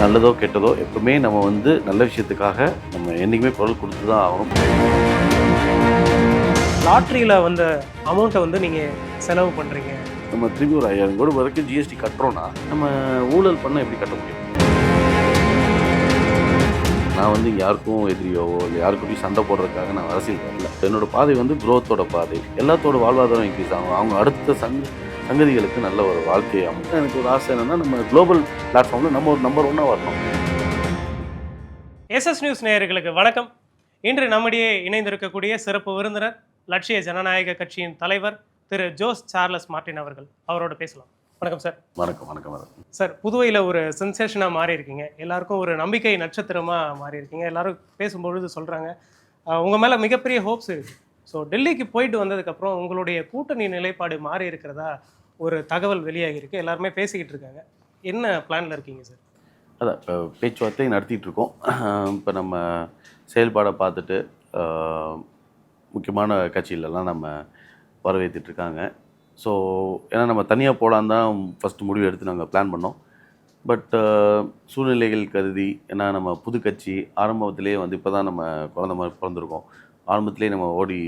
நல்லதோ கெட்டதோ எப்பவுமே நம்ம வந்து நல்ல விஷயத்துக்காக நம்ம என்றைக்குமே குரல் கொடுத்து தான் ஆகணும். லாட்ரியில் வந்த அமௌண்ட்டை வந்து நீங்கள் செலவு பண்ணுறீங்க நம்ம திரும்பி ஒரு ஐயாயிரம் கோடி வரைக்கும் ஜிஎஸ்டி கட்டுறோம்னா நம்ம ஊழல் பண்ண எப்படி கட்ட முடியும்? நான் வந்து யாருக்கும் எதிரியோ இல்லை யாருக்கும் சண்டை போடுறதுக்காக நான் அரசியல் வரல. என்னோட பாதை வந்து growth-ஓட பாதை. எல்லாத்தோட வாழ்வாதாரம் இன்க்ரீஸ் ஆகும். அவங்க அடுத்த சங்க சங்கதிகளுக்கு நல்ல ஒரு வாழ்க்கையை அமைக்கும். எனக்கு ஒரு ஆசை என்னன்னா நம்ம குளோபல் பிளாட்ஃபார்மில் நம்ம ஒரு நம்பர் ஒன்னாக வரணும். எஸ்எஸ் நியூஸ் நேயர்களுக்கு வணக்கம். இன்று நம்மிடையே இணைந்திருக்கக்கூடிய சிறப்பு விருந்தினர் லட்சிய ஜனநாயக கட்சியின் தலைவர் திரு ஜோஸ் சார்லஸ் மார்ட்டின் அவர்கள். அவரோட பேசலாம். வணக்கம் சார். வணக்கம் வணக்கம் வணக்கம். சார் புதுவையில் ஒரு சென்சேஷனாக மாறி இருக்கீங்க எல்லாருக்கும் ஒரு நம்பிக்கை நட்சத்திரமாக மாறி இருக்கீங்க எல்லாரும் பேசும்பொழுது சொல்கிறாங்க உங்கள் மேலே மிகப்பெரிய ஹோப்ஸ் இருக்குது ஸோ டெல்லிக்கு போயிட்டு வந்ததுக்கப்புறம் உங்களுடைய கூட்டணி நிலைப்பாடு மாறி இருக்கிறதா ஒரு தகவல் வெளியாகிருக்கு எல்லாருமே பேசிக்கிட்டு இருக்காங்க. என்ன பிளானில் இருக்கீங்க சார் அதான் இப்போ பேச்சுவார்த்தை நடத்திட்டு இருக்கோம். இப்போ நம்ம செயல்பாடை பார்த்துட்டு முக்கியமான கட்சியிலலாம் நம்ம வரவேற்றுட்டு இருக்காங்க. ஸோ ஏன்னா நம்ம தனியாக போகலான்னு தான் ஃபஸ்ட்டு முடிவு எடுத்து நாங்கள் பிளான் பண்ணோம். பட் சூழ்நிலைகள் கருதி ஏன்னா நம்ம புது கட்சி ஆரம்பத்திலேயே வந்து இப்போ தான் நம்ம குழந்த மாதிரி பிறந்திருக்கோம். ஆரம்பத்திலே நம்ம ஓடி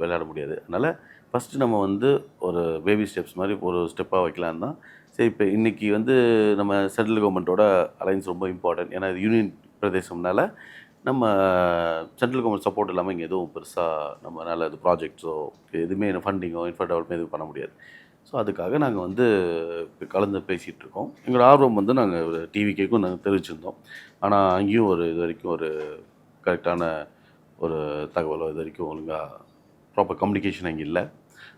விளையாட முடியாது. அதனால் ஃபஸ்ட்டு நம்ம வந்து ஒரு பேபி ஸ்டெப்ஸ் மாதிரி ஒரு ஸ்டெப்பாக வைக்கலான்னு தான். சரி இப்போ இன்றைக்கி வந்து நம்ம சென்ட்ரல் கவர்மெண்ட்டோட அலைன்ஸ் ரொம்ப இம்பார்ட்டன்ட் ஏன்னா இது யூனியன் பிரதேசம்னால நம்ம சென்ட்ரல் கவர்மெண்ட் சப்போர்ட் இல்லாமல் இங்கே எதுவும் பெருசாக நம்மளால் இது ப்ராஜெக்ட்ஸோ எதுவுமே ஃபண்டிங்கோ இன்ஃபா டெவலப்மெண்ட் எதுவும் பண்ண முடியாது. ஸோ அதுக்காக நாங்கள் வந்து இப்போ கலந்து பேசிகிட்டு இருக்கோம். எங்களோட ஆர்வம் வந்து நாங்கள் டிவிக்கேக்கும் நாங்கள் தெரிவிச்சிருந்தோம். ஆனால் அங்கேயும் ஒரு இது வரைக்கும் ஒரு கரெக்டான ஒரு தகவலோ இது வரைக்கும் ஒழுங்காக ப்ராப்பர் கம்யூனிகேஷன் அங்கே இல்லை.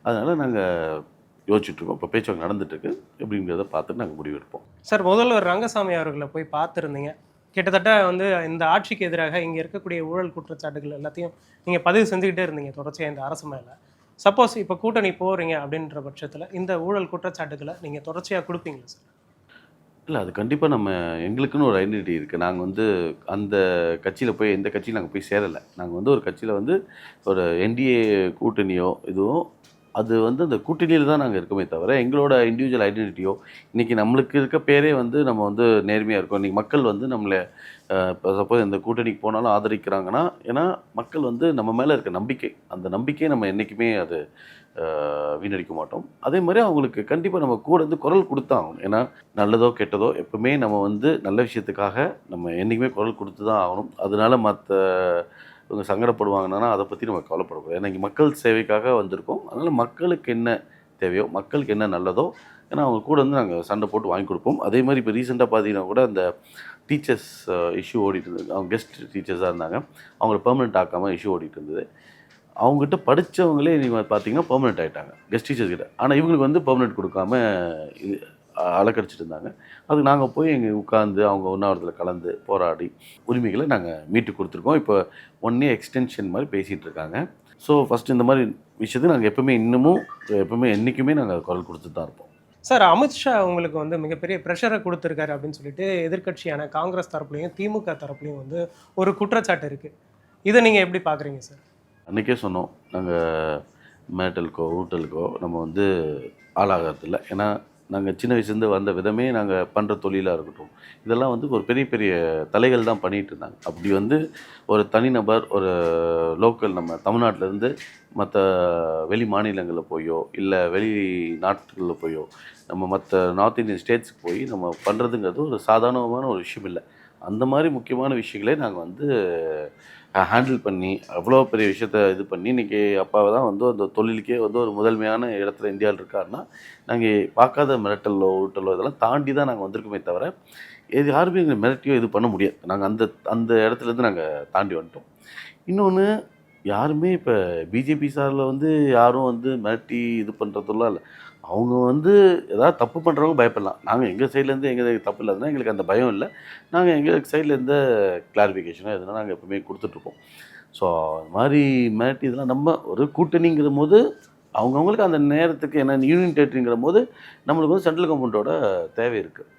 அதனால் நாங்கள் யோசிச்சுட்ருக்கோம். இப்போ பேச்சுவார்த்தை நடந்துட்டுருக்கு எப்படிங்கிறத பார்த்துட்டு நாங்கள் முடிவெடுப்போம் சார் முதல்வர் ரங்கசாமி அவர்களை போய் பார்த்துருந்தீங்க. கிட்டத்தட்ட வந்து இந்த ஆட்சிக்கு எதிராக இங்கே இருக்கக்கூடிய ஊழல் குற்றச்சாட்டுகள் எல்லாத்தையும் நீங்கள் பதிவு செஞ்சுக்கிட்டே இருந்தீங்க தொடர்ச்சியாக இந்த அரசு மேலே. சப்போஸ் இப்போ கூட்டணி போகிறீங்க அப்படின்ற பட்சத்தில் இந்த ஊழல் குற்றச்சாட்டுகளை நீங்கள் தொடர்ச்சியாக கொடுப்பீங்களா சார்? இல்லை அது கண்டிப்பாக நம்ம எங்களுக்குன்னு ஒரு ஐடென்டிட்டி இருக்குது நாங்கள் வந்து அந்த கட்சியில் போய் எந்த கட்சியும் நாங்கள் போய் சேரலை. நாங்கள் வந்து ஒரு கட்சியில் வந்து ஒரு என்டிஏ கூட்டணியோ இதுவும் அது வந்து அந்த கூட்டணியில் தான் நாங்கள் இருக்கோமே தவிர எங்களோட இண்டிவிஜுவல் ஐடென்டிட்டியோ இன்றைக்கி நம்மளுக்கு இருக்க பேரே வந்து நம்ம வந்து நேர்மையாக இருக்கோம். இன்றைக்கி மக்கள் வந்து நம்மளை இப்போ சப்போஸ் எந்த கூட்டணிக்கு போனாலும் ஆதரிக்கிறாங்கன்னா ஏன்னா மக்கள் வந்து நம்ம மேலே இருக்க நம்பிக்கை. அந்த நம்பிக்கையை நம்ம என்றைக்குமே அது வீணடிக்க மாட்டோம். அதே மாதிரி அவங்களுக்கு கண்டிப்பாக நம்ம கூட வந்து குரல் கொடுத்தாகணும் ஏன்னா நல்லதோ கெட்டதோ எப்பவுமே நம்ம வந்து நல்ல விஷயத்துக்காக நம்ம என்றைக்குமே குரல் கொடுத்து தான் ஆகணும். அதனால மற்ற இவங்க சங்கடப்படுவாங்கன்னா அதை பற்றி நம்ம கவலைப்படக்கூடாது. ஏன்னா இங்கே மக்கள் சேவைக்காக வந்திருக்கோம். அதனால் மக்களுக்கு என்ன தேவையோ மக்களுக்கு என்ன நல்லதோ ஏன்னா அவங்க கூட வந்து நாங்கள் சண்டை போட்டு வாங்கி கொடுப்போம். அதே மாதிரி இப்போ ரீசெண்டாக பார்த்தீங்கன்னா கூட அந்த டீச்சர்ஸ் இஷ்யூ ஓடிட்டு இருந்தது. அவங்க கெஸ்ட் டீச்சர்ஸாக இருந்தாங்க. அவங்கள பெர்மனெண்ட் ஆக்காமல் இஷ்யூ ஓடிட்டு இருந்தது. அவங்ககிட்ட படித்தவங்களே நீங்கள் பார்த்தீங்கன்னா பெர்மனெண்ட் ஆகிட்டாங்க கெஸ்ட் டீச்சர்ஸ் கிட்ட. ஆனால் இவங்களுக்கு வந்து பெர்மனெண்ட் கொடுக்காம இது அலக்கடிச்சிட்டு இருந்தாங்க அதுக்கு நாங்கள் போய் எங்கள் உட்காந்து அவங்க உண்ணாவிரத்தில் கலந்து போராடி உரிமைகளை நாங்கள் மீட்டு கொடுத்துருக்கோம். இப்போ ஒன் இயர் எக்ஸ்டென்ஷன் மாதிரி பேசிகிட்டு இருக்காங்க. ஸோ ஃபஸ்ட்டு இந்த மாதிரி விஷயத்துக்கு நாங்கள் எப்பவுமே இன்னமும் எப்பவுமே என்றைக்குமே நாங்கள் குரல் கொடுத்துட்டு தான் இருப்போம். சார் அமித்ஷா உங்களுக்கு வந்து மிகப்பெரிய ப்ரெஷரை கொடுத்துருக்காரு அப்படின்னு சொல்லிட்டு எதிர்க்கட்சியான காங்கிரஸ் தரப்புலையும் திமுக தரப்புலையும் வந்து ஒரு குற்றச்சாட்டு இருக்குது இதை நீங்கள் எப்படி பார்க்குறீங்க சார்? அன்றைக்கே சொன்னோம். நாங்கள் மேட்டலுக்கோ ஊட்டலுக்கோ நம்ம வந்து ஆளாகிறதில்ல. ஏன்னா நாங்கள் சின்ன வயசுலேருந்து வந்த விதமே நாங்கள் பண்ணுற தொழிலாக இருக்கட்டும். இதெல்லாம் வந்து ஒரு பெரிய பெரிய தலைகள் தான் பண்ணிகிட்டு இருந்தாங்க. அப்படி வந்து ஒரு தனிநபர் ஒரு லோக்கல் நம்ம தமிழ்நாட்டிலேருந்து மற்ற வெளி மாநிலங்களில் போயோ இல்லை வெளி நாட்டுகளில் போயோ நம்ம மற்ற நார்த் இந்தியன் ஸ்டேட்ஸ்க்கு போய் நம்ம பண்ணுறதுங்கிறது ஒரு சாதாரணமான ஒரு விஷயம் இல்லை. அந்த மாதிரி முக்கியமான விஷயங்களே நாங்கள் வந்து ஹேண்டில் பண்ணி அவ்வளோ பெரிய விஷயத்த இது பண்ணி இன்றைக்கி அப்பாவை தான் வந்து அந்த தொழிலுக்கே வந்து ஒரு முதன்மையான இடத்துல இந்தியாவில் இருக்காருன்னா நாங்கள் பார்க்காத மிரட்டலோ ஊட்டலோ இதெல்லாம் தாண்டி தான் நாங்கள் வந்திருக்கோமே தவிர இது யாருமே எங்களை மிரட்டியோ இது பண்ண முடியாது. நாங்கள் அந்த அந்த இடத்துலேருந்து நாங்கள் தாண்டி வந்துட்டோம். இன்னொன்று யாருமே இப்போ பிஜேபி சாரில் வந்து யாரும் வந்து மிரட்டி இது பண்ணுறதுலாம் இல்லை. அவங்க வந்து ஏதாவது தப்பு பண்ணுறவங்க பயப்படலாம். நாங்கள் எங்கள் சைட்லேருந்து எங்கள் தப்பு இல்லாதுன்னா எங்களுக்கு அந்த பயம் இல்லை. நாங்கள் எங்கள் சைடில் இருந்த கிளாரிஃபிகேஷனோ எதுனா நாங்கள் எப்பவுமே கொடுத்துட்ருப்போம் ஸோ அது மாதிரி மிரட்டி இதெல்லாம் நம்ம ஒரு கூட்டணிங்கிற போது அவங்கவுங்களுக்கு அந்த நேரத்துக்கு என்ன யூனியன் டெரிட்டரிங்கிற போது நம்மளுக்கு வந்து சென்ட்ரல் கவர்மெண்ட்டோட தேவை இருக்குது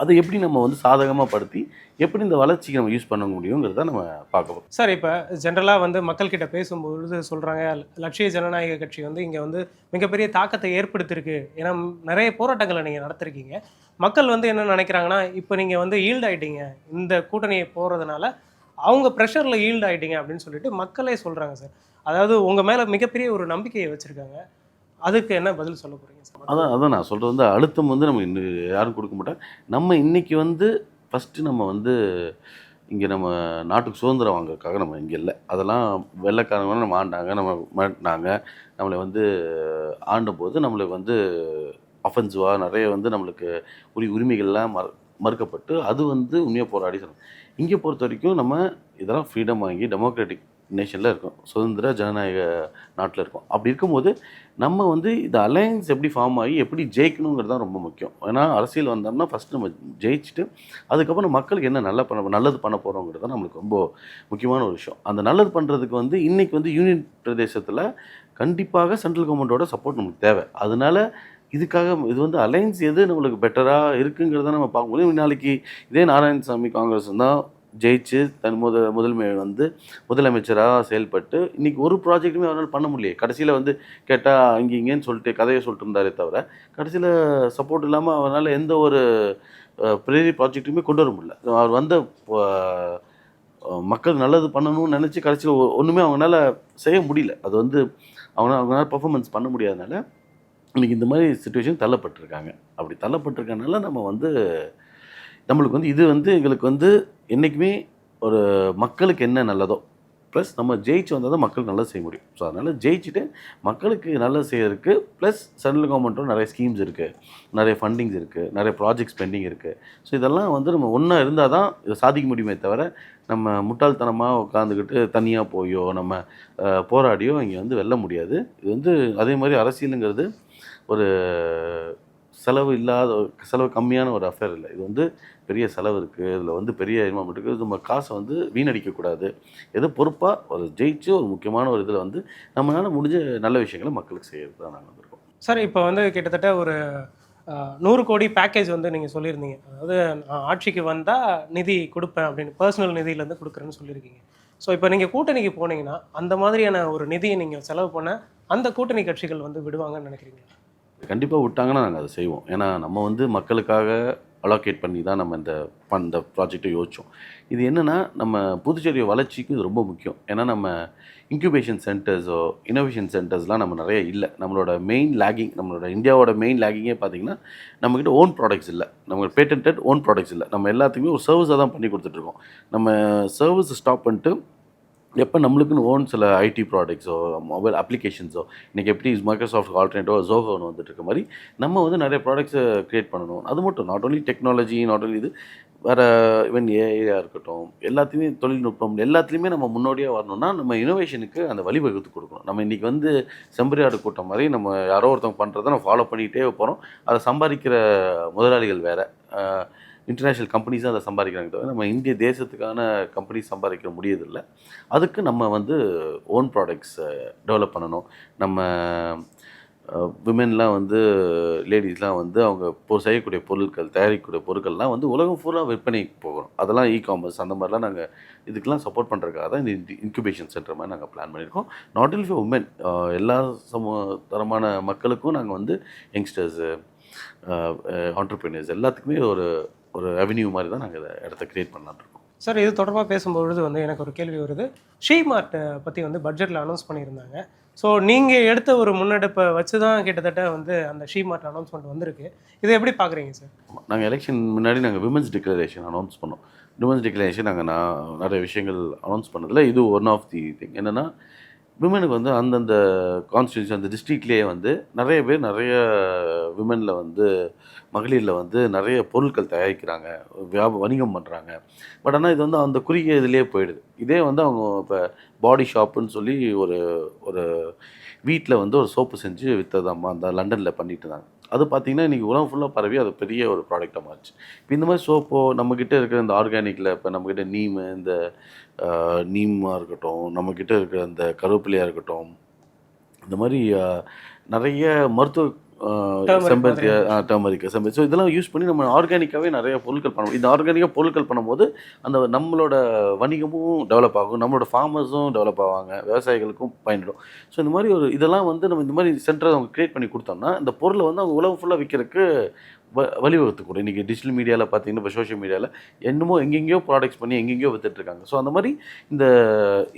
அதை எப்படி நம்ம வந்து சாதகமாக படுத்தி எப்படி இந்த வளர்ச்சிக்கு நம்ம யூஸ் பண்ண முடியுங்கிறத நம்ம பார்க்க சார் இப்போ ஜென்ரலாக வந்து மக்கள்கிட்ட பேசும்பொழுது சொல்கிறாங்க லட்சிய ஜனநாயக கட்சி வந்து இங்கே வந்து மிகப்பெரிய தாக்கத்தை ஏற்படுத்தியிருக்கு. ஏன்னா நிறைய போராட்டங்களை நீங்கள் நடத்திருக்கீங்க. மக்கள் வந்து என்ன நினைக்கிறாங்கன்னா இப்போ நீங்கள் வந்து ஈல்ட் ஆகிட்டீங்க இந்த கூட்டணியை போகிறதுனால அவங்க ப்ரெஷரில் ஈல்ட் ஆகிட்டீங்க அப்படின்னு சொல்லிட்டு மக்களே சொல்கிறாங்க சார். அதாவது உங்கள் மேலே மிகப்பெரிய ஒரு நம்பிக்கையை வச்சுருக்காங்க. அதுக்கு என்ன பதில் சொல்ல போகிறீங்க அதான் அதான் நான் சொல்கிறது வந்து அழுத்தம் வந்து நம்ம இன்னும் யாரும் கொடுக்க மாட்டாங்க நம்ம இன்றைக்கி வந்து ஃபஸ்ட்டு நம்ம வந்து இங்கே நம்ம நாட்டுக்கு சுதந்திரம் வாங்குறதுக்காக நம்ம இங்கே இல்லை. அதெல்லாம் வெள்ளைக்காரங்க நம்ம ஆண்டாங்க நம்ம மாட்டினாங்க நம்மளை வந்து ஆண்டபோது நம்மளுக்கு வந்து அஃபென்சிவாக நிறைய வந்து நம்மளுக்கு உரிய உரிமைகள்லாம் மறு மறுக்கப்பட்டு அது வந்து உண்மையாக போராடி சொன்னோம் இங்கே பொறுத்த வரைக்கும் நம்ம இதெல்லாம் ஃப்ரீடம் வாங்கி டெமோக்ராட்டிக் நேஷனில் இருக்கும். சுதந்திர ஜனநாயக நாட்டில் இருக்கும். அப்படி இருக்கும்போது நம்ம வந்து இந்த அலையன்ஸ் எப்படி ஃபார்ம் ஆகி எப்படி ஜெயிக்கணுங்கிறது தான் ரொம்ப முக்கியம். ஏன்னா அரசியல் வந்தோம்னா ஃபஸ்ட்டு நம்ம ஜெயிச்சுட்டு அதுக்கப்புறம் மக்களுக்கு என்ன நல்லா பண்ண நல்லது பண்ண போகிறோங்கிறது தான் நம்மளுக்கு ரொம்ப முக்கியமான ஒரு விஷயம். அந்த நல்லது பண்ணுறதுக்கு வந்து இன்றைக்கி வந்து யூனியன் பிரதேசத்தில் கண்டிப்பாக சென்ட்ரல் கவர்மெண்ட்டோட சப்போர்ட் நமக்கு தேவை. அதனால் இதுக்காக இது வந்து அலையன்ஸ் எது நம்மளுக்கு பெட்டராக இருக்குங்கிறத நம்ம பார்க்க முடியும் நாளைக்கு இதே நாராயணசாமி காங்கிரஸ் தான் ஜெயிச்சு தன் முத முதன்மை வந்து முதலமைச்சராக செயல்பட்டு இன்னைக்கு ஒரு ப்ராஜெக்ட்டுமே அவரால் பண்ண முடியல கடைசியில் வந்து கேட்டால் அங்கே இங்கேன்னு சொல்லிட்டு கதையை சொல்லிட்டு இருந்தாரே தவிர கடைசியில் சப்போர்ட் இல்லாமல் அவரால் எந்த ஒரு பெரிய ப்ராஜெக்ட்டுமே கொண்டு வர முடியல. அவர் வந்த மக்கள் நல்லது பண்ணணும்னு நினச்சி கடைசியில் ஒன்றுமே அவங்களால செய்ய முடியல. அது வந்து அவங்க அவங்களால பர்ஃபாமன்ஸ் பண்ண முடியாதனால இன்றைக்கி இந்த மாதிரி சுச்சுவேஷன் தள்ளப்பட்டிருக்காங்க. அப்படி தள்ளப்பட்டிருக்கனால நம்ம வந்து நம்மளுக்கு வந்து இது வந்து எங்களுக்கு வந்து என்றைக்குமே ஒரு மக்களுக்கு என்ன நல்லதோ ப்ளஸ் நம்ம ஜெயிச்சு வந்தால் தான் மக்களுக்கு நல்லா செய்ய முடியும். ஸோ அதனால் ஜெயிச்சுட்டு மக்களுக்கு நல்லா செய்யறதுக்கு ப்ளஸ் சென்ட்ரல் கவர்மெண்ட்டும் நிறைய ஸ்கீம்ஸ் இருக்குது நிறைய ஃபண்டிங்ஸ் இருக்குது நிறைய ப்ராஜெக்ட்ஸ் பெண்டிங் இருக்குது ஸோ இதெல்லாம் வந்து நம்ம ஒன்றா இருந்தால் தான் இதை சாதிக்க முடியுமே தவிர நம்ம முட்டாள்தனமாக உட்காந்துக்கிட்டு தனியாக போயோ நம்ம போராடியோ இங்கே வந்து வெல்ல முடியாது. இது வந்து அதே மாதிரி அரசியலுங்கிறது ஒரு செலவு இல்லாத செலவு கம்மியான ஒரு அஃபேர் இல்லை. இது வந்து பெரிய செலவு இருக்குது இதில் வந்து பெரிய இன்வால்மெண்ட் இருக்குது நம்ம காசை வந்து வீணடிக்கக்கூடாது எது பொறுப்பாக ஒரு ஜெயிச்சு ஒரு முக்கியமான ஒரு இதில் வந்து நம்மளால் முடிஞ்ச நல்ல விஷயங்களை மக்களுக்கு செய்யறது தான் நாங்கள் வந்திருக்கோம். சார் இப்போ வந்து கிட்டத்தட்ட ஒரு நூறு கோடி பேக்கேஜ் வந்து நீங்கள் சொல்லியிருந்தீங்க. அதாவது நான் ஆட்சிக்கு வந்தால் நிதி கொடுப்பேன் அப்படின்னு பர்சனல் நிதியிலேருந்து கொடுக்குறேன்னு சொல்லியிருக்கீங்க. ஸோ இப்போ நீங்கள் கூட்டணிக்கு போனீங்கன்னா அந்த மாதிரியான ஒரு நிதியை நீங்கள் செலவு பண்ண அந்த கூட்டணி கட்சிகள் வந்து விடுவாங்கன்னு நினைக்கிறீங்க கண்டிப்பாக விட்டாங்கன்னா நாங்கள் அதை செய்வோம். ஏன்னா நம்ம வந்து மக்களுக்காக அலோகேட் பண்ணி தான் நம்ம இந்த பண் இந்த ப்ராஜெக்டை யோசித்தோம் இது என்னென்னா நம்ம புதுச்சேரி வளர்ச்சிக்கு இது ரொம்ப முக்கியம். ஏன்னா நம்ம இன்குபேஷன் சென்டர்ஸோ இனோவேஷன் சென்டர்ஸ்லாம் நம்ம நிறைய இல்லை. நம்மளோட மெயின் லேகிங் நம்மளோட இந்தியாவோட மெயின் லேகிங்கே பார்த்தீங்கன்னா நம்மக்கிட்ட ஓன் ப்ராடக்ட்ஸ் இல்லை. நம்ம பேட்டன்ட் ஓன் ப்ராடக்ட்ஸ் இல்லை. நம்ம எல்லாத்துக்குமே ஒரு சர்வீஸாக தான் பண்ணி கொடுத்துட்ருக்கோம் நம்ம சர்வீஸ் ஸ்டாப் பண்ணிட்டு எப்போ நம்மளுக்குன்னு ஓன் சில ஐடி ப்ராடக்ட்ஸோ மொபைல் அப்ளிகேஷன்ஸோ இன்றைக்கி எப்படி மைக்ரோசாஃப்ட் ஆல்டர்னேட்டோ ஜோஹோன்னு வந்துட்டு இருக்க மாதிரி நம்ம வந்து நிறைய ப்ராடக்ட்ஸை க்ரியேட் பண்ணணும். அது மட்டும் not only technology not only இது வேறு ஈவன் ஏஐயாக இருக்கட்டும் எல்லாத்தையுமே தொழில்நுட்பம் எல்லாத்துலேயுமே நம்ம முன்னோடியாக வரணும்னா நம்ம இனோவேஷனுக்கு அந்த வழிவகுத்து கொடுக்கணும். நம்ம இன்றைக்கி வந்து செம்பரியாடு கூட்டம் மாதிரி நம்ம யாரோ ஒருத்தவங்க பண்ணுறத நம்ம ஃபாலோ பண்ணிகிட்டே போகிறோம் அதை சம்பாதிக்கிற முதலாளிகள் வேறு. இன்டர்நேஷ்னல் கம்பெனிஸ் தான் அதை சம்பாதிக்கிறாங்க தவிர நம்ம இந்திய தேசத்துக்கான கம்பெனி சம்பாதிக்க முடியதில்லை அதுக்கு நம்ம வந்து ஓன் ப்ராடக்ட்ஸ் டெவலப் பண்ணணும். நம்ம விமென்லாம் வந்து லேடிஸ்லாம் வந்து அவங்க பொ செய்யக்கூடிய பொருட்கள் தயாரிக்கக்கூடிய பொருட்கள்லாம் வந்து உலகம் ஃபுல்லாக விற்பனைக்கு போகிறோம் அதெல்லாம் இ காமர்ஸ் அந்த மாதிரிலாம் நாங்கள் இதுக்கெல்லாம் சப்போர்ட் பண்ணுறதுக்காக தான் இந்த இன்குபேஷன் சென்டர் மாதிரி நாங்கள் பிளான் பண்ணியிருக்கோம். நாட் ஒன்லி ஃபார் உமன் எல்லா சமூக தரமான மக்களுக்கும் நாங்கள் வந்து யங்ஸ்டர்ஸு ஆண்டர்பிரினியர்ஸ் எல்லாத்துக்குமே ஒரு ஒரு ரெவென்யூ மாதிரி தான் நாங்கள் இதை இடத்த க்ரியேட் பண்ணலான்னு இருக்கோம். சார் இது தொடர்பாக பேசும்பொழுது வந்து எனக்கு ஒரு கேள்வி வருது. ஷீ மார்ட்டை பற்றி வந்து பட்ஜெட்டில் அனௌன்ஸ் பண்ணியிருந்தாங்க. ஸோ நீங்கள் எடுத்த ஒரு முன்னெடுப்பை வச்சு தான் கிட்டத்தட்ட வந்து அந்த ஷீ மார்ட் அனௌன்ஸ்மெண்ட் வந்திருக்கு. இதை எப்படி பார்க்குறீங்க சார் நாங்கள் எலெக்ஷன் முன்னாடி நாங்கள் விமன்ஸ் டிக்ளரேஷன் அனௌன்ஸ் பண்ணோம். விமன்ஸ் டிக்ளரேஷன் நாங்கள் நான் நிறைய விஷயங்கள் அனௌன்ஸ் பண்ணதில் இது ஒன் ஆஃப் தி திங் என்னென்னா விமனுக்கு வந்து அந்தந்த கான்ஸ்டியூன்சி அந்த டிஸ்ட்ரிக்ட்லேயே வந்து நிறைய பேர் நிறைய விமனில் வந்து மகளிரில் வந்து நிறைய பொருட்கள் தயாரிக்கிறாங்க. வியாப வணிகம் பண்ணுறாங்க பட் ஆனால் இது வந்து அந்த குறுகிய இதுலேயே போயிடுது. இதே வந்து அவங்க இப்போ பாடி ஷாப்புன்னு சொல்லி ஒரு ஒரு வீட்டில் வந்து ஒரு சோப்பு செஞ்சு விற்றதாம்மா அந்த லண்டனில் பண்ணிட்டு இருந்தாங்க. அது பார்த்தீங்கன்னா இன்றைக்கி உலகம் ஃபுல்லாக பரவி அது பெரிய ஒரு ப்ராடக்டாக மாறிச்சு. இப்போ இந்த மாதிரி சோப்போ நம்மக்கிட்ட இருக்கிற இந்த ஆர்கானிக்கில் இப்போ நம்மக்கிட்ட நீம் இந்த நீமாக இருக்கட்டும் நம்மக்கிட்ட இருக்கிற இந்த கருவேப்பிலையாக இருக்கட்டும் இந்த மாதிரி நிறைய மருத்துவ செம்பருத்தி டர்மரிக் செம்பருத்தி. ஸோ இதெல்லாம் யூஸ் பண்ணி நம்ம ஆர்கானிக்காகவே நிறைய பொருட்கள் பண்ணுவோம் இந்த ஆர்கானிக்காக பொருட்கள் பண்ணும்போது அந்த நம்மளோட வணிகமும் டெவலப் ஆகும். நம்மளோட ஃபார்மர்ஸும் டெவலப் ஆவாங்க. விவசாயிகளுக்கும் பயன்படும். ஸோ இந்த மாதிரி ஒரு இதெல்லாம் வந்து நம்ம இந்த மாதிரி சென்டரை அவங்க கிரியேட் பண்ணி கொடுத்தோம்னா இந்த பொருளை வந்து அவங்க உலகம் ஃபுல்லாக விற்கிறதுக்கு வ வழிவகுத்துக்கூடும் இன்றைக்கி டிஜிட்டல் மீடியாவில் பார்த்தீங்கன்னா இப்போ சோஷியல் மீடியாவில் என்னமோ எங்கெங்கேயோ ப்ராடக்ட்ஸ் பண்ணி எங்கெங்கேயோ வித்துட்ருக்காங்க ஸோ அந்த மாதிரி இந்த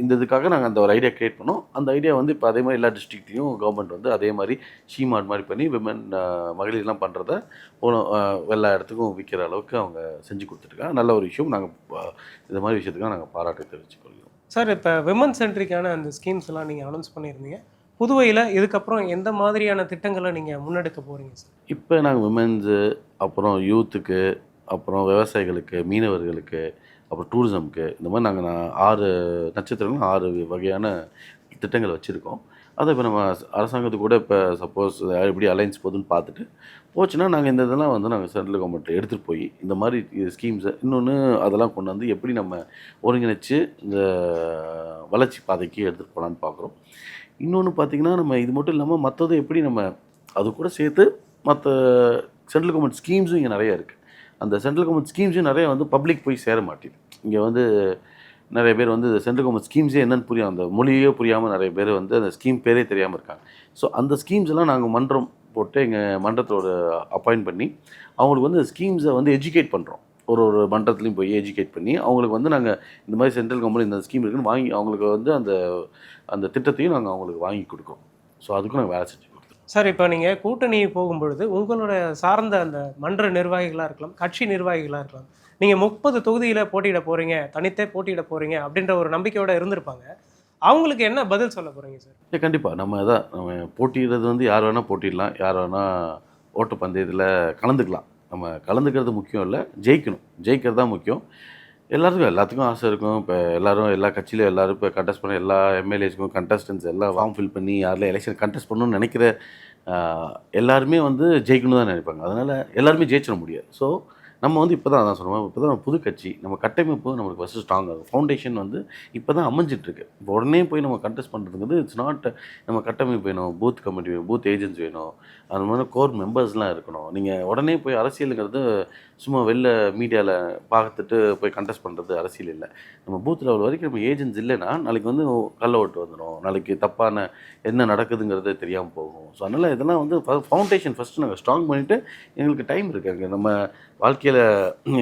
இந்த இதுக்காக நாங்கள் அந்த ஒரு ஐடியா க்ரியேட் பண்ணோம். அந்த ஐடியா வந்து இப்போ அதே மாதிரி எல்லா டிஸ்ட்ரிக்ட்லேயும் கவர்மெண்ட் வந்து அதே மாதிரி ஷீமார்ட் மாதிரி பண்ணி விமன் மகளிர்லாம் பண்ணுறத எல்லா இடத்துக்கும் விற்கிற அளவுக்கு அவங்க செஞ்சு கொடுத்துருக்காங்க நல்ல ஒரு விஷயம். நாங்கள் இந்த மாதிரி விஷயத்துக்காக நாங்கள் பாராட்டு தெரிவிச்சுக்கொள்கிறோம். சார் இப்போ விமன் சென்ட்ரிக்கான அந்த ஸ்கீம்ஸ் எல்லாம் நீங்கள் அனௌன்ஸ் பண்ணியிருந்தீங்க. புதுவையில் இதுக்கப்புறம் எந்த மாதிரியான திட்டங்களை நீங்கள் முன்னெடுக்க போகிறீங்க சார் இப்போ நாங்கள் விமென்ஸு அப்புறம் யூத்துக்கு அப்புறம் விவசாயிகளுக்கு மீனவர்களுக்கு அப்புறம் டூரிசம்க்கு இந்த மாதிரி நாங்கள் நான் ஆறு நட்சத்திரங்களும் ஆறு வகையான திட்டங்கள் வச்சுருக்கோம். அதை இப்போ நம்ம அரசாங்கத்துக்கு கூட இப்போ சப்போஸ் எப்படி அலைன்ஸ் போகுதுன்னு பார்த்துட்டு போச்சுன்னா நாங்கள் இந்த இதெல்லாம் வந்து நாங்கள் சென்ட்ரல் கவர்மெண்ட் எடுத்துகிட்டு போய் இந்த மாதிரி ஸ்கீம்ஸை இன்னொன்று அதெல்லாம் கொண்டு வந்து எப்படி நம்ம ஒருங்கிணைச்சு இந்த வளர்ச்சி பாதைக்கு எடுத்துகிட்டு போகலான்னு பார்க்குறோம் இன்னொன்று பார்த்தீங்கன்னா நம்ம இது மட்டும் இல்லாமல் மற்றதும் எப்படி நம்ம அது கூட சேர்த்து மற்ற சென்ட்ரல் கவர்மெண்ட் ஸ்கீம்ஸும் இங்கே நிறைய இருக்குது அந்த சென்ட்ரல் கவர்மெண்ட் ஸ்கீம்ஸும் நிறைய வந்து பப்ளிக் போய் சேர மாட்டேது. இங்கே வந்து நிறைய பேர் வந்து சென்ட்ரல் கவர்மெண்ட் ஸ்கீம்ஸே என்னன்னு புரியும் அந்த மொழியே புரியாமல் நிறைய பேர் வந்து அந்த ஸ்கீம் பேரே தெரியாமல் இருக்காங்க. ஸோ அந்த ஸ்கீம்ஸ் எல்லாம் நாங்கள் மன்றம் போட்டு எங்கள் மன்றத்தோட அப்பாயிண்ட் பண்ணி அவங்களுக்கு வந்து ஸ்கீம்ஸை வந்து எஜுகேட் பண்ணுறோம் ஒரு ஒரு மன்றத்துலையும் போய் எஜுகேட் பண்ணி அவங்களுக்கு வந்து நாங்கள் இந்த மாதிரி சென்ட்ரல் கவர்மெண்ட் இந்த ஸ்கீம் இருக்குன்னு வாங்கி அவங்களுக்கு வந்து அந்த அந்த திட்டத்தையும் நாங்கள் அவங்களுக்கு வாங்கி கொடுக்குறோம் ஸோ அதுக்கும் நாங்கள் வேலை செஞ்சு சார் இப்போ நீங்கள் கூட்டணி போகும்பொழுது உங்களோட சார்ந்த அந்த மன்ற நிர்வாகிகளாக இருக்கலாம் கட்சி நிர்வாகிகளாக இருக்கலாம் நீங்கள் முப்பது தொகுதியில் போட்டியிட போகிறீங்க தனித்தே போட்டியிட போகிறீங்க அப்படின்ற ஒரு நம்பிக்கையோடு இருந்திருப்பாங்க. அவங்களுக்கு என்ன பதில் சொல்ல போகிறீங்க சார்? இல்லை கண்டிப்பாக நம்ம தான் நம்ம போட்டியிடுறது வந்து யார் வேணால் போட்டிடலாம் யார் வேணால் ஓட்டு பந்தயத்தில் கலந்துக்கலாம். நம்ம கலந்துக்கிறது முக்கியம் இல்லை ஜெயிக்கணும். ஜெயிக்கிறது தான் முக்கியம். எல்லாத்துக்கும் எல்லாத்துக்கும் ஆசை இருக்கும். இப்போ எல்லோரும் எல்லா கட்சியிலும் எல்லாரும் இப்போ கண்டெஸ்ட் பண்ண எல்லா எம்எல்ஏஸ்க்கும் கண்டஸ்டன்ஸ் எல்லாம் ஃபார்ம் ஃபில் பண்ணி யாரில் எலெக்ஷன் கண்டெஸ்ட் பண்ணணும்னு நினைக்கிற எல்லாருமே வந்து ஜெயிக்கணும் தான் நினைப்பாங்க. அதனால் எல்லாருமே ஜெயிச்சிட முடியாது. ஸோ நம்ம வந்து இப்போ தான் அதான் சொல்லுவோம் இப்போ தான் புது கட்சி நம்ம கட்டமைப்பு நம்மளுக்கு ஃபஸ்ட்டு ஸ்ட்ராங் ஆகும். ஃபவுண்டேஷன் வந்து இப்போ தான் அமைஞ்சிட்ருக்கு இப்போ உடனே போய் நம்ம கண்டெஸ்ட் வந்து இட்ஸ் நாட் நம்ம கட்டமைப்பு வேணும் பூத் கமிட்டி வேணும் பூத் ஏஜென்ட்ஸ் வேணும். அது மாதிரி கோர் மெம்பர்ஸ்லாம் இருக்கணும். நீங்கள் உடனே போய் அரசியலுங்கிறது சும்மா வெளில மீடியாவில் பார்த்துட்டு போய் கண்டெஸ்ட் பண்ணுறது அரசியல் இல்லை. நம்ம பூத் லெவல் வரைக்கும் நம்ம ஏஜென்ட்ஸ் இல்லைன்னா நாளைக்கு வந்து கள்ள ஓட்டு வந்துடும் நாளைக்கு தப்பான என்ன நடக்குதுங்கிறதே தெரியாமல் போகும். ஸோ அதனால் இதெல்லாம் வந்து ஃபவுண்டேஷன் ஃபஸ்ட்டு நாங்கள் ஸ்ட்ராங் பண்ணிவிட்டு எங்களுக்கு டைம் இருக்காங்க நம்ம வாழ்க்கையில்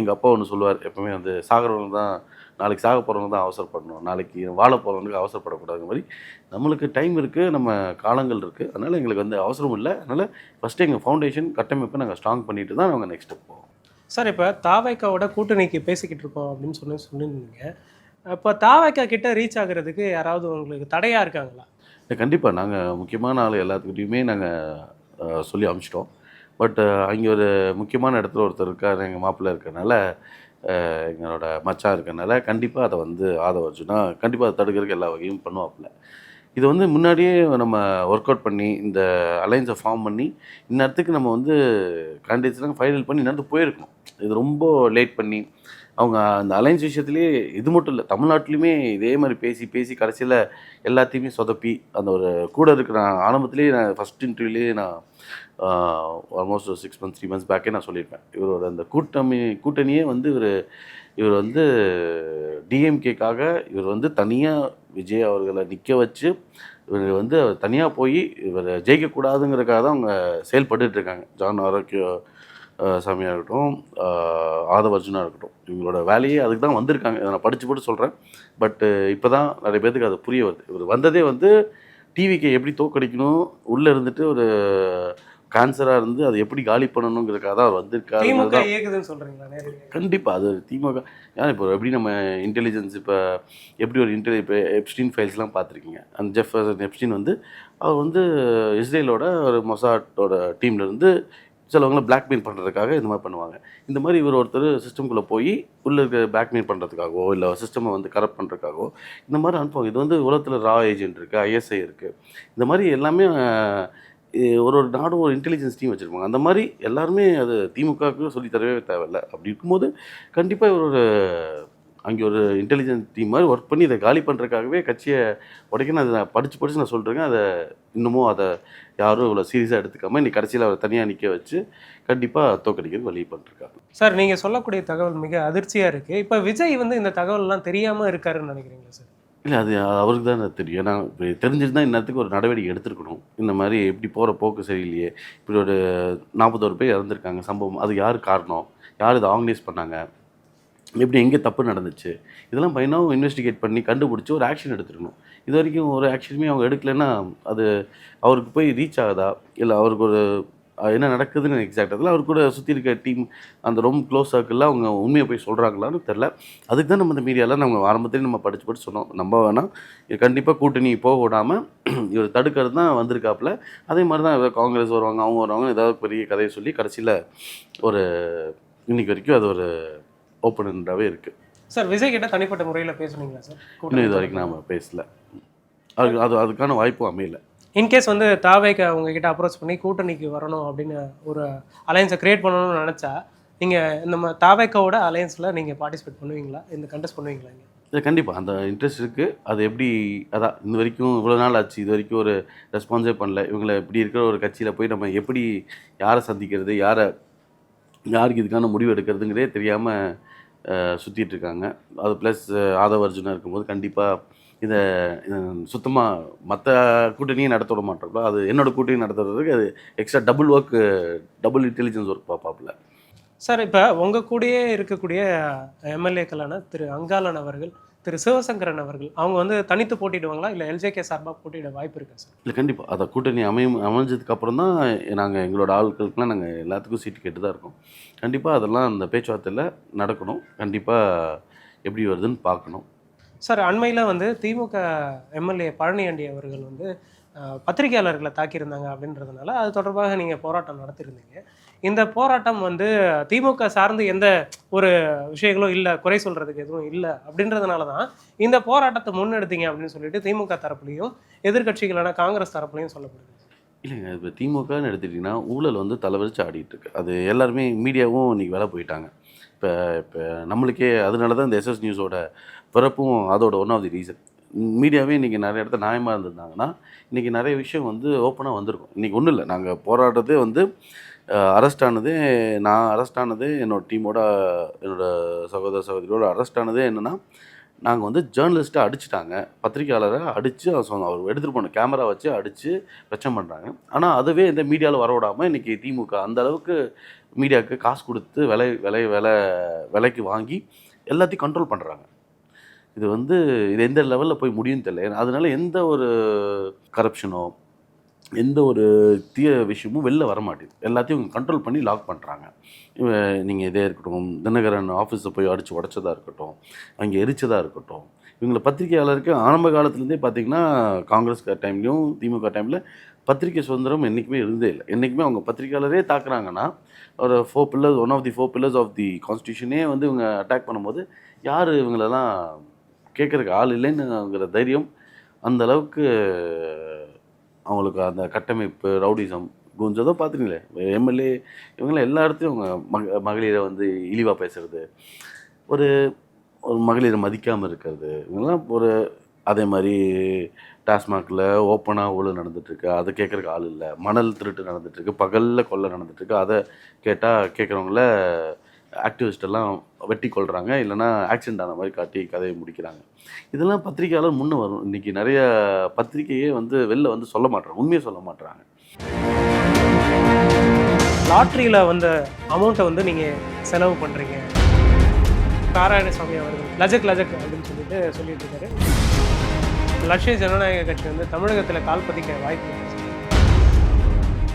எங்கள் அப்பா ஒன்று சொல்லுவார் எப்பவுமே வந்து சாகிறவங்க தான் நாளைக்கு சாக போகிறவங்க தான் அவசரப்படணும். நாளைக்கு வாழ போகிறவங்களுக்கு அவசரப்படக்கூடாது மாதிரி நம்மளுக்கு டைம் இருக்குது நம்ம காலங்கள் இருக்குது அதனால் எங்களுக்கு வந்து அவசரம் இல்லை. அதனால் ஃபஸ்ட்டு எங்கள் ஃபவுண்டேஷன் கட்டமைப்பை நாங்கள் ஸ்ட்ராங் பண்ணிட்டு தான் நாங்கள் நெக்ஸ்ட் ஸ்டெப் போவோம். சார் இப்போ தாவைக்காவோட கூட்டணிக்கு பேசிக்கிட்டு இருக்கோம் அப்படின்னு சொல்லி சொல்லியிருந்தீங்க இப்போ தாவைக்கா கிட்ட ரீச் ஆகுறதுக்கு யாராவது உங்களுக்கு தடையாக இருக்காங்களா? கண்டிப்பாக நாங்கள் முக்கியமான ஆள் எல்லாத்துக்கிட்டையுமே நாங்கள் சொல்லி அனுப்பிச்சிட்டோம் பட் அங்கே ஒரு முக்கியமான இடத்துல ஒருத்தர் இருக்கார் எங்கள் மாப்பிள்ளை இருக்கிறனால எங்களோட மச்சான் இருக்கிறனால கண்டிப்பாக அதை வந்து ஆதரவு வச்சுன்னா கண்டிப்பாக அதை தடுக்கிறதுக்கு எல்லா வகையும் பண்ணுவாப்புல. இது வந்து முன்னாடியே நம்ம ஒர்க் அவுட் பண்ணி இந்த அலைன்ஸை ஃபார்ம் பண்ணி இந்நேரத்துக்கு நம்ம வந்து கேண்டிடேட்ஸ்லாம் ஃபைனல் பண்ணி இந்நேரத்துக்கு போயிருக்கணும். இது ரொம்ப லேட் பண்ணி அவங்க அந்த அலைன்ஸ் விஷயத்துலேயே இது மட்டும் இல்லை தமிழ்நாட்டிலையுமே இதே மாதிரி பேசி பேசி கடைசியில் எல்லாத்தையுமே சொதப்பி அந்த ஒரு கூட இருக்கிற நான் ஆரம்பத்திலேயே நான் ஃபஸ்ட் இன்டர்வியூலேயே நான் ஆல்மோஸ்ட் ஒரு சிக்ஸ் மந்த்ஸ் த்ரீ மந்த்ஸ் பேக்கே நான் சொல்லியிருப்பேன். இவரோட அந்த கூட்டணி கூட்டணியே வந்து இவர் இவர் வந்து டிஎம்கேக்காக இவர் வந்து தனியாக விஜய் அவர்களை நிற்க வச்சு இவர் வந்து தனியாக போய் இவர் ஜெயிக்கக்கூடாதுங்கிறதுக்காக தான் அவங்க செயல்பட்டுருக்காங்க ஜான் ஆரோக்கிய சாமியாக இருக்கட்டும் அஹ், ஆதவ அர்ஜுனா இருக்கட்டும். இவங்களோட வேலையே அதுக்கு தான் வந்திருக்காங்க. இதை நான் படித்து போட்டு சொல்கிறேன் பட்டு இப்போ தான் நிறைய பேர்த்துக்கு அது புரிய வருது. இவர் வந்ததே வந்து டிவிக்கு எப்படி தோக்கடிக்கணும் உள்ளே இருந்துட்டு ஒரு கேன்சராக இருந்து அதை எப்படி காலி பண்ணணுங்கிறதுக்காக தான் அவர் வந்திருக்காரு. கண்டிப்பாக அது திமுக ஏன்னா இப்போ எப்படி நம்ம இன்டெலிஜென்ஸ் இப்போ எப்படி ஒரு இன்டெலி இப்போ எப்ஸ்டீன் ஃபைல்ஸ்லாம் பார்த்துருக்கீங்க. அந்த ஜெஃப் எப்ஸ்டீன் வந்து அவர் வந்து இஸ்ரேலோட ஒரு மொசாட்டோட டீம்ல இருந்து சிலவங்களை பிளாக்மெயில் பண்ணுறதுக்காக இந்த மாதிரி பண்ணுவாங்க. இந்த மாதிரி இவர் ஒருத்தர் சிஸ்டம்குள்ளே போய் உள்ளே இருக்க பிளாக்மெயில் பண்ணுறதுக்காகவோ இல்லை சிஸ்டமை வந்து கரப்ட் பண்ணுறதுக்காகவோ இந்த மாதிரி அனுப்புவாங்க. இது வந்து உலகத்தில் ரா ஏஜென்ட் இருக்குது ஐஎஸ்ஐ இருக்குது இந்த மாதிரி எல்லாமே ஒரு ஒரு நாடும் ஒரு இன்டெலிஜென்ஸ் டீம் வச்சுருப்பாங்க. அந்த மாதிரி எல்லாருமே அது திமுகவுக்கு சொல்லி தரவே தேவையில்லை. அப்படி இருக்கும்போது கண்டிப்பாக இவர் ஒரு அங்கே ஒரு இன்டெலிஜென்ஸ் டீம் மாதிரி ஒர்க் பண்ணி இதை காலி பண்ணுறதுக்காகவே கட்சியை உடைக்கணும். அதை நான் படித்து படித்து நான் சொல்லிருக்கேன் அதை இன்னமும் அதை யாரும் இவ்வளோ சீரியஸாக எடுத்துக்காம இன்னைக்கு கடைசியில் அவர் தனியாக நிற்க வச்சு கண்டிப்பாக தோக்கடிக்கிறது வழி பண்ணிருக்காங்க சார் நீங்கள் சொல்லக்கூடிய தகவல் மிக அதிர்ச்சியாக இருக்குது இப்போ விஜய் வந்து இந்த தகவல்லாம் தெரியாமல் இருக்காருன்னு நினைக்கிறீங்களா சார்? இல்லை அது அவருக்கு தான் தெரியும். ஏன்னா இப்போ தெரிஞ்சிருந்தா இன்னத்துக்கு ஒரு நடவடிக்கை எடுத்திருக்கணும். இந்த மாதிரி இப்படி போகிற போக்கு சரியில்லையே. இப்படி ஒரு நாற்பத்தோரு பேர் இறந்துருக்காங்க. சம்பவம் அது யார் காரணம்? யார் இதை ஆர்கனைஸ் பண்ணாங்க? எப்படி எங்கே தப்பு நடந்துச்சு? இதெல்லாம் பையனாவும் இன்வெஸ்டிகேட் பண்ணி கண்டுபிடிச்சி ஒரு ஆக்ஷன் எடுத்துருக்கணும் இது வரைக்கும் ஒரு ஆக்ஷனுமே அவங்க எடுக்கலைன்னா அது அவருக்கு போய் ரீச் ஆகுதா? இல்லை அவருக்கு ஒரு என்ன நடக்குதுன்னு எக்ஸாக்ட் அதில் அவர் கூட சுற்றி இருக்க டீம் அந்த ரொம்ப க்ளோஸ் சர்க்கிளில் அவங்க உண்மையை போய் சொல்கிறாங்களான்னு தெரில அதுக்கு தான் நம்ம இந்த மீடியாவில் நம்ம ஆரம்பத்திலே நம்ம படித்து படித்து சொன்னோம். நம்ம வேணாம். இது கண்டிப்பாக கூட்டணி போக விடாமல் இவர் தடுக்கிறது தான் வந்திருக்காப்புல. அதே மாதிரி தான் ஏதாவது காங்கிரஸ் வருவாங்க அவங்க வருவாங்க ஏதாவது பெரிய கதையை சொல்லி கடைசியில் ஒரு இன்றைக்கி வரைக்கும் அது ஒரு ஓப்பனண்டாகவே இருக்குது சார் விஜய் கிட்ட தனிப்பட்ட முறையில் பேசுனீங்களா சார்? இன்னும் இது வரைக்கும் நாம் பேசல. அதுக்கு அது அதுக்கான வாய்ப்பும் அமையல. இன்கேஸ் வந்து தாவேக்க உங்ககிட்ட அப்ரோச் பண்ணி கூட்டணிக்கு வரணும் அப்படின்னு ஒரு அலையன்ஸை கிரியேட் பண்ணணும்னு நினச்சா நீங்கள் இந்த ம- தாவேக்காவோட அலையன்ஸில் நீங்கள் பார்ட்டிசிபேட் பண்ணுவீங்களா? இந்த கண்டெஸ்ட் பண்ணுவீங்களா? இது கண்டிப்பாக அந்த இன்ட்ரெஸ்ட் இருக்குது அது எப்படி அதான் இந்த வரைக்கும் இவ்வளோ நாள் ஆச்சு இது வரைக்கும் ஒரு ரெஸ்பான்ஸே பண்ணல. இவங்களை இப்படி இருக்கிற ஒரு கட்சியில் போய் நம்ம எப்படி யாரை சந்திக்கிறது யாரை யாருக்கு இதுக்கான முடிவு எடுக்கிறதுங்கிறதே தெரியாமல் சுற்றிட்டு இருக்காங்க அது ப்ளஸ் ஆதவ அர்ஜுனா இருக்கும்போது கண்டிப்பாக இதை சுத்தமாக மற்ற கூட்டணியும் நடத்த விட மாட்டோம்ல அது என்னோட கூட்டணி நடத்துறதுக்கு அது extra double work double intelligence work பார்ப்பாப்புல sir இப்போ உங்கள் கூடயே இருக்கக்கூடிய எம்எல்ஏக்களான திரு அங்காளன் அவர்கள் திரு சிவசங்கரன் அவர்கள் அவங்க வந்து தனித்து போட்டிடுவாங்களா இல்லை எல்ஜேகே சார்பாக போட்டியிட வாய்ப்பு இருக்கா சார்? இல்லை கண்டிப்பாக அதை கூட்டணி அமையும் அமைஞ்சதுக்கு அப்புறம் தான் நாங்கள் எங்களோட ஆட்களுக்கெலாம் நாங்கள் எல்லாத்துக்கும் சீட்டு கேட்டு தான் இருக்கோம். கண்டிப்பாக அதெல்லாம் அந்த பேச்சுவார்த்தையில் நடக்கணும். கண்டிப்பாக எப்படி வருதுன்னு பார்க்கணும். சார் அண்மையில் வந்து திமுக எம்எல்ஏ பழனியாண்டி அவர்கள் வந்து பத்திரிகையாளர்களை தாக்கியிருந்தாங்க அப்படின்றதுனால அது தொடர்பாக நீங்கள் போராட்டம் நடத்தியிருந்தீங்க. இந்த போராட்டம் வந்து திமுக சார்ந்து எந்த ஒரு விஷயங்களும் இல்லை குறை சொல்கிறதுக்கு எதுவும் இல்லை அப்படின்றதுனால தான் இந்த போராட்டத்தை முன்னெடுத்தீங்க அப்படின்னு சொல்லிட்டு திமுக தரப்புலையும் எதிர்க்கட்சிகளான காங்கிரஸ் தரப்புலையும் சொல்லப்படுது. இல்லைங்க இப்போ திமுகன்னு எடுத்துக்கிட்டிங்கன்னா ஊழல் வந்து தலைவரிச்சு ஆடிட்டு இருக்கு. அது எல்லாருமே மீடியாவும் இன்னைக்கு வேலை போயிட்டாங்க. இப்போ இப்போ நம்மளுக்கே அதனால தான் இந்த எஸ்எஸ் நியூஸோட பிறப்பும் அதோட ஒன் ஆஃப் தி ரீசன் மீடியாவே இன்றைக்கி நிறைய இடத்துல நியாயமாக இருந்திருந்தாங்கன்னா இன்றைக்கி நிறைய விஷயம் வந்து ஓப்பனாக வந்திருக்கும். இன்றைக்கி ஒன்றும் இல்லை. நாங்கள் போராடுறதே வந்து அரெஸ்ட் ஆனது நான் அரெஸ்ட் ஆனது என்னோடய டீமோட என்னோட சகோதர சகோதரியோட அரெஸ்ட் ஆனதே என்னென்னா நாங்கள் வந்து ஜேர்னலிஸ்ட்டை அடிச்சிட்டாங்க. பத்திரிக்கையாளரை அடித்து அவர் எடுத்துகிட்டு போன கேமரா வச்சு அடித்து பிரச்சனை பண்ணுறாங்க ஆனால் அதுவே இந்த மீடியாவில் வரவிடாமல் இன்றைக்கி திமுக அந்த அளவுக்கு மீடியாவுக்கு காசு கொடுத்து விலை விலை விலை விலைக்கு வாங்கி எல்லாத்தையும் கண்ட்ரோல் பண்ணுறாங்க இது வந்து இது எந்த லெவலில் போய் முடியும் தெரியல. அதனால எந்த ஒரு கரப்ஷனோ எந்த ஒரு தீய விஷயமும் வெளில வர மாட்டேங்குது. எல்லாத்தையும் கண்ட்ரோல் பண்ணி லாக் பண்ணுறாங்க நீங்கள் இதே இருக்கட்டும் தினகரன் ஆஃபீஸை போய் அடித்து உடச்சதாக இருக்கட்டும் அங்கே எரிச்சதாக இருக்கட்டும் இவங்களை பத்திரிகையாளருக்கு ஆரம்ப காலத்துலேருந்தே பார்த்தீங்கன்னா காங்கிரஸ் டைம்லேயும் திமுக டைமில் பத்திரிகை சுதந்திரம் என்றைக்குமே இருந்தே இல்லை. என்றைக்குமே அவங்க பத்திரிகையாளரே தாக்குறாங்கன்னா ஒரு four pillars one of the four pillars of the கான்ஸ்டியூஷனே வந்து இவங்க அட்டாக் பண்ணும்போது யார் இவங்களெல்லாம் கேட்குறக்கு ஆள் இல்லைன்னுங்கிற தைரியம் அந்த அளவுக்கு அவங்களுக்கு அந்த கட்டமைப்பு ரவுடிசம் குஞ்சதோ பார்த்துருங்களே எம்எல்ஏ இவங்களாம் எல்லா இடத்துலையும் அவங்க மக மகளிரை வந்து இழிவாக பேசுறது ஒரு ஒரு மகளிரை மதிக்காமல் இருக்கிறது இவங்கெல்லாம் ஒரு அதே மாதிரி டாஸ்மாகில் ஓப்பனாக ஊழல் நடந்துட்டுருக்கு அதை கேட்குறக்கு ஆள் இல்லை மணல் திருட்டு நடந்துட்டுருக்கு பகலில் கொள்ளை நடந்துட்டுருக்கு அதை கேட்டால் கேட்குறவங்கள ஆக்டிவிஸ்டெல்லாம் வெட்டி கொள்கிறாங்க இல்லைனா ஆக்சிடென்ட் ஆன மாதிரி காட்டி கதையை முடிக்கிறாங்க. இதெல்லாம் பத்திரிகையாளர் முன்னே வரும். இன்றைக்கி நிறைய பத்திரிக்கையே வந்து வெளில வந்து சொல்ல மாட்றாங்க. உண்மையை சொல்ல மாட்றாங்க. லாட்ரியில் வந்த அமௌண்ட்டை வந்து நீங்கள் செலவு பண்ணுறீங்க நாராயணசாமி அவர்கள் லஜக் லஜக் அப்படின்னு சொல்லிட்டு சொல்லிட்டு இருக்காரு. லட்சிய ஜனநாயக கட்சி வந்து தமிழகத்தில் கால் பதிக்க வாய்ப்பு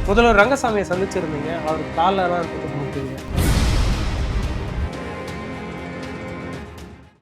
முதல்வர் ரங்கசாமியை சந்திச்சிருந்தீங்க. அவர் காலெல்லாம் தூக்கி